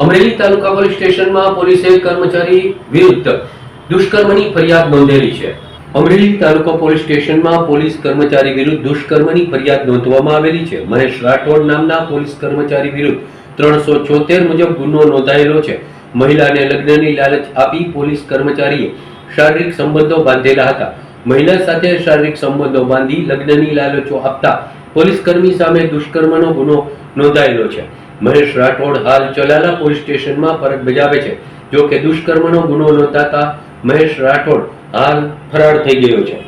અમરેલી તાલુકા police સ્ટેશનમાં પોલીસે કર્મચારી વિરુદ્ધ દુષ્કર્મની ફરિયાદ નોંધેલી છે. અમરેલી તાલુકા પોલીસ સ્ટેશનમાં પોલીસ કર્મચારી વિરુદ્ધ દુષ્કર્મની ફરિયાદ નોંધવામાં આવેલી છે. મહેશ રાઠોડ નામના પોલીસ કર્મચારી વિરુદ્ધ ત્રણસો છોતેર મુજબ ગુનો નોંધાયેલો છે. મહિલાને લગ્નની લાલચ આપી પોલીસ કર્મચારીએ શારીરિક સંબંધો બાંધેલા હતા. મહિલા સાથે શારીરિક સંબંધો બાંધી લગ્નની લાલચો આપતા પોલીસ કર્મી સામે દુષ્કર્મનો ગુનો નોંધાયેલો છે. મહેશ રાઠોડ હાલ ચલાલા પોલીસ સ્ટેશનમાં ફરજ બજાવે છે. જો કે દુષ્કર્મનો ગુનો નોંધાતા મહેશ રાઠોડ હાલ ફરાર થઈ ગયો છે.